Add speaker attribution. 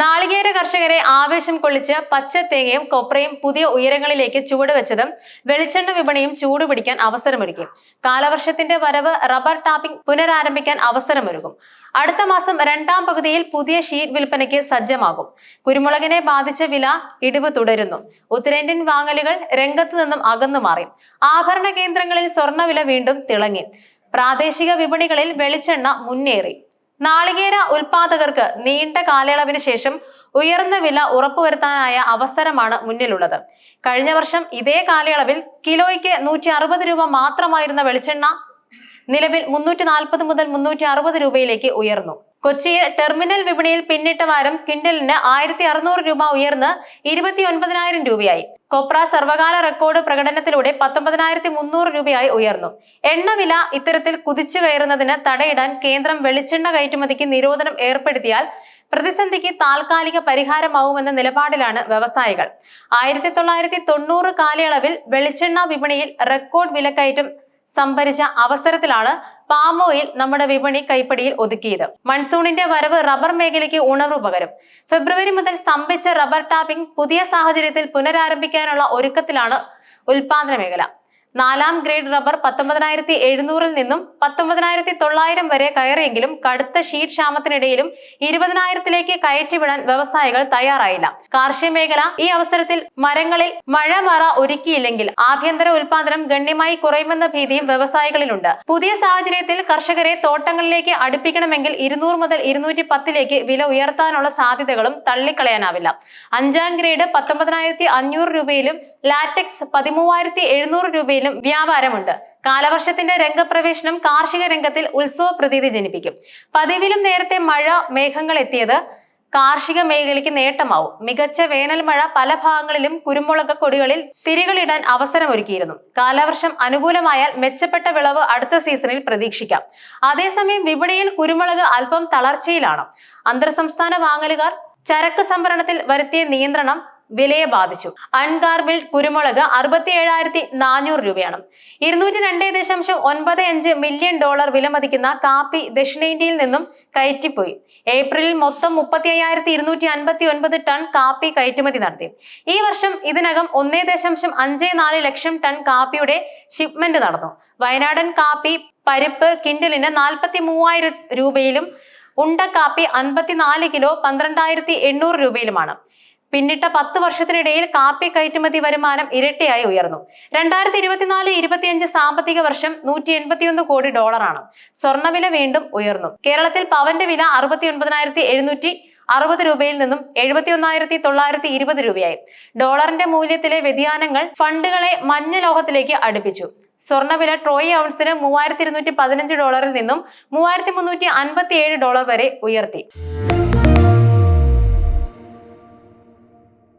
Speaker 1: നാളികേര കർഷകരെ ആവേശം കൊള്ളിച്ച് പച്ചത്തേങ്ങയും കൊപ്രയും പുതിയ ഉയരങ്ങളിലേക്ക് ചുവടുവെച്ചതും വെളിച്ചെണ്ണ വിപണിയും ചൂടുപിടിക്കാൻ അവസരമൊരുക്കി. കാലവർഷത്തിന്റെ വരവ് റബ്ബർ ടാപ്പിംഗ് പുനരാരംഭിക്കാൻ അവസരമൊരുക്കും. അടുത്ത മാസം രണ്ടാം പകുതിയിൽ പുതിയ ഷീറ്റ് വിൽപ്പനയ്ക്ക് സജ്ജമാകും. കുരുമുളകിനെ ബാധിച്ച വില ഇടിവ് തുടരുന്നു. ഉത്തരേന്ത്യൻ വാങ്ങലുകൾ രംഗത്തു നിന്നും അകന്നു മാറി. ആഭരണ കേന്ദ്രങ്ങളിൽ സ്വർണവില വീണ്ടും തിളങ്ങി. പ്രാദേശിക വിപണികളിൽ വെളിച്ചെണ്ണ മുന്നേറി. നാളികേര ഉൽപാദകർക്ക് നീണ്ട കാലയളവിന് ശേഷം ഉയർന്ന വില ഉറപ്പുവരുത്താനായ അവസരമാണ് മുന്നിലുള്ളത്. കഴിഞ്ഞ വർഷം ഇതേ കാലയളവിൽ കിലോയ്ക്ക് നൂറ്റി അറുപത് രൂപ മാത്രമായിരുന്ന വെളിച്ചെണ്ണ നിലവിൽ മുന്നൂറ്റി നാൽപ്പത് മുതൽ മുന്നൂറ്റി അറുപത് രൂപയിലേക്ക് ഉയർന്നു. കൊച്ചിയിൽ ടെർമിനൽ വിപണിയിൽ പിന്നിട്ട വാരം കിൻഡലിന് ആയിരത്തി അറുന്നൂറ് രൂപ ഉയർന്ന് ഇരുപത്തി ഒൻപതിനായിരം രൂപയായി. കൊപ്ര സർവകാല റെക്കോർഡ് പ്രകടനത്തിലൂടെ പത്തൊമ്പതിനായിരത്തി മുന്നൂറ് രൂപയായി ഉയർന്നു. എണ്ണവില ഇത്തരത്തിൽ കുതിച്ചു കയറുന്നതിന് തടയിടാൻ കേന്ദ്രം വെളിച്ചെണ്ണ കയറ്റുമതിക്ക് നിരോധനം ഏർപ്പെടുത്തിയാൽ പ്രതിസന്ധിക്ക് താൽക്കാലിക പരിഹാരമാവുമെന്ന നിലപാടിലാണ് വ്യവസായികൾ. ആയിരത്തി തൊള്ളായിരത്തി തൊണ്ണൂറ് കാലയളവിൽ വെളിച്ചെണ്ണ വിപണിയിൽ റെക്കോർഡ് വിലക്കയറ്റം സംഭരിച്ച അവസരത്തിലാണ് പാം ഓയിൽ നമ്മുടെ വിപണി കൈപ്പടിയിൽ ഒതുക്കിയത്. മൺസൂണിന്റെ വരവ് റബ്ബർ മേഖലയ്ക്ക് ഉണർവ് പകരും. ഫെബ്രുവരി മുതൽ സ്തംഭിച്ച റബ്ബർ ടാപ്പിംഗ് പുതിയ സാഹചര്യത്തിൽ പുനരാരംഭിക്കാനുള്ള ഒരുക്കത്തിലാണ് ഉൽപാദന മേഖല. നാലാം ഗ്രേഡ് റബ്ബർ പത്തൊമ്പതിനായിരത്തി എഴുന്നൂറിൽ നിന്നും പത്തൊമ്പതിനായിരത്തി തൊള്ളായിരം വരെ കയറിയെങ്കിലും കടുത്ത ഷീറ്റ് ക്ഷാമത്തിനിടയിലും ഇരുപതിനായിരത്തിലേക്ക് കയറ്റിവിടാൻ വ്യവസായികൾ തയ്യാറായില്ല. കാർഷിക മേഖല ഈ അവസരത്തിൽ മരങ്ങളിൽ മഴമറ ഒരുക്കിയില്ലെങ്കിൽ ആഭ്യന്തര ഉൽപാദനം ഗണ്യമായി കുറയുമെന്ന ഭീതിയും വ്യവസായികളിലുണ്ട്. പുതിയ സാഹചര്യത്തിൽ കർഷകരെ തോട്ടങ്ങളിലേക്ക് അടുപ്പിക്കണമെങ്കിൽ ഇരുന്നൂറ് മുതൽ ഇരുന്നൂറ്റി പത്തിലേക്ക് വില ഉയർത്താനുള്ള സാധ്യതകളും തള്ളിക്കളയാനാവില്ല. അഞ്ചാം ഗ്രേഡ് പത്തൊമ്പതിനായിരത്തി അഞ്ഞൂറ് രൂപയിലും ലാറ്റക്സ് പതിമൂവായിരത്തി എഴുന്നൂറ് രൂപയിലും വ്യാപാരമുണ്ട്. കാലവർഷത്തിന്റെ രംഗപ്രവേശനം കാർഷിക രംഗത്തിൽ ഉത്സവ പ്രതീതി ജനിപ്പിക്കും. പതിവിലും നേരത്തെ മഴ മേഘങ്ങൾ എത്തിയത് കാർഷിക മേഖലയ്ക്ക് നേട്ടമാവും. മികച്ച വേനൽ മഴ പല ഭാഗങ്ങളിലും കുരുമുളക് കൊടികളിൽ തിരികളിടാൻ അവസരമൊരുക്കിയിരുന്നു. കാലവർഷം അനുകൂലമായാൽ മെച്ചപ്പെട്ട വിളവ് അടുത്ത സീസണിൽ പ്രതീക്ഷിക്കാം. അതേസമയം വിപണിയിൽ കുരുമുളക് അല്പം തളർച്ചയിലാണ്. അന്തർ സംസ്ഥാന വാങ്ങലുകാർ ചരക്ക് സംഭരണത്തിൽ വരുത്തിയ നിയന്ത്രണം വിലയെ ബാധിച്ചു. അൺഗാർബിൾഡ് കുരുമുളക് അറുപത്തി ഏഴായിരത്തി നാനൂറ് രൂപയാണ്. ഇരുന്നൂറ്റി രണ്ട് ദശാംശം ഒൻപത് അഞ്ച് മില്യൺ ഡോളർ വിലമതിക്കുന്ന കാപ്പി ദക്ഷിണേന്ത്യയിൽ നിന്നും കയറ്റിപ്പോയി. ഏപ്രിലിൽ മൊത്തം മുപ്പത്തി അയ്യായിരത്തി ഇരുന്നൂറ്റി അൻപത്തി ഒൻപത് ടൺ കാപ്പി കയറ്റുമതി നടത്തി. ഈ വർഷം ഇതിനകം ഒന്നേ ദശാംശം അഞ്ച് നാല് ലക്ഷം ടൺ കാപ്പിയുടെ ഷിപ്മെന്റ് നടന്നു. വയനാടൻ കാപ്പി പരിപ്പ് കിൻഡലിന് നാൽപ്പത്തി മൂവായിരം രൂപയിലും ഉണ്ടക്കാപ്പി അൻപത്തിനാല് കിലോ പന്ത്രണ്ടായിരത്തി എണ്ണൂറ് രൂപയിലുമാണ്. പിന്നിട്ട പത്ത് വർഷത്തിനിടയിൽ കാപ്പി കയറ്റുമതി വരുമാനം ഇരട്ടിയായി ഉയർന്നു. രണ്ടായിരത്തി ഇരുപത്തിനാല് ഇരുപത്തിയഞ്ച് സാമ്പത്തിക വർഷം നൂറ്റി എൺപത്തിയൊന്ന് കോടി ഡോളറാണ്. സ്വർണവില വീണ്ടും ഉയർന്നു. കേരളത്തിൽ പവന്റെ വില അറുപത്തി ഒൻപതിനായിരത്തി എഴുന്നൂറ്റി അറുപത് രൂപയിൽ നിന്നും എഴുപത്തി ഒന്നായിരത്തി തൊള്ളായിരത്തി ഇരുപത് രൂപയായി. ഡോളറിന്റെ മൂല്യത്തിലെ വ്യതിയാനങ്ങൾ ഫണ്ടുകളെ മഞ്ഞ ലോഹത്തിലേക്ക് അടുപ്പിച്ചു. സ്വർണവില ട്രോയ് ഔൺസിന് മൂവായിരത്തി ഇരുന്നൂറ്റി പതിനഞ്ച് ഡോളറിൽ നിന്നും മൂവായിരത്തി മുന്നൂറ്റി അൻപത്തി ഏഴ് ഡോളർ വരെ ഉയർത്തി.